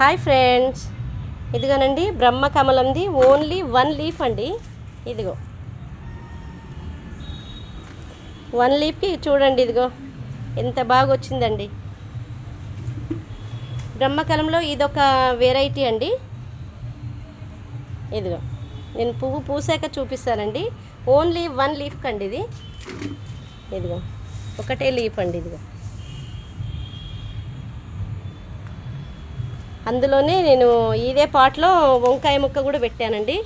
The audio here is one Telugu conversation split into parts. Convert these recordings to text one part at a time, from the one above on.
Hi friends. ఇదిగోనండి బ్రహ్మ కమలంది ఓన్లీ వన్ లీఫ్ అండి. ఇదిగో. వన్ లీఫ్కి చూడండి ఇదిగో. ఎంత బాగా వచ్చిందండి బ్రహ్మకలంలో ఇదొక వెరైటీ అండి. ఇదిగో. నేను పువ్వు పూసాక చూపిస్తానండి. ఓన్లీ వన్ లీఫ్ కండి ఇది. ఇదిగో. ఒకటే లీఫ్ అండి ఇదిగో. అందులోనే నేను ఇదే పాట్లో వంకాయ ముక్క కూడా పెట్టానండి.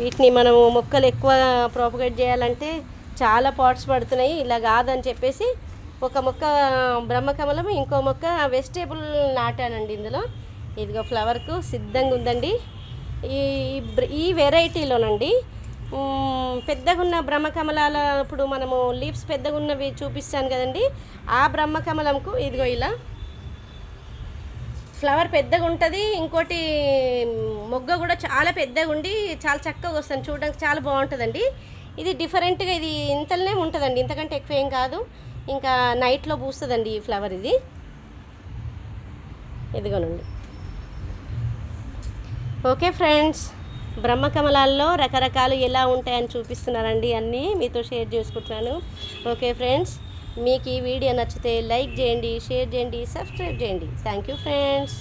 వీటిని మనము మొక్కలు ఎక్కువ ప్రాపగేట్ చేయాలంటే చాలా పాట్స్ పడుతున్నాయి ఇలా కాదని చెప్పేసి ఒక మొక్క బ్రహ్మకమలం ఇంకో మొక్క వెజిటేబుల్ నాటానండి ఇందులో. ఇదిగో ఫ్లవర్కు సిద్ధంగా ఉందండి ఈ ఈ వెరైటీలోనండి పెద్దగున్న పెద్దగా ఉన్న బ్రహ్మకమలాల ఇప్పుడు మనము లీవ్స్ పెద్దగా ఉన్నవి చూపిస్తాను కదండి. ఆ బ్రహ్మకమలంకు ఇదిగో ఇలా. ఫ్లవర్ పెద్దగా ఉంటుంది ఇంకోటి మొగ్గ కూడా చాలా పెద్దగా ఉండి చాలా చక్కగా వస్తుంది. చూడడానికి చాలా బాగుంటుందండి. ఇది డిఫరెంట్గా ఇది ఇంతలోనే ఉంటుందండి. ఇంతకంటే ఎక్కువ ఏం కాదు. ఇంకా నైట్లో పూస్తుందండి ఈ ఫ్లవర్ ఇది. ఇదిగోనండి. Okay friends. బ్రహ్మకమలాల్లో రకరకాలు ఎలా ఉంటాయని చూపిస్తున్నానండి అన్నీ మీతో షేర్ చేసుకుంటున్నాను ఓకే ఫ్రెండ్స్ మీకు ఈ వీడియో నచ్చితే లైక్ చేయండి షేర్ చేయండి సబ్స్క్రైబ్ చేయండి. Thank you friends.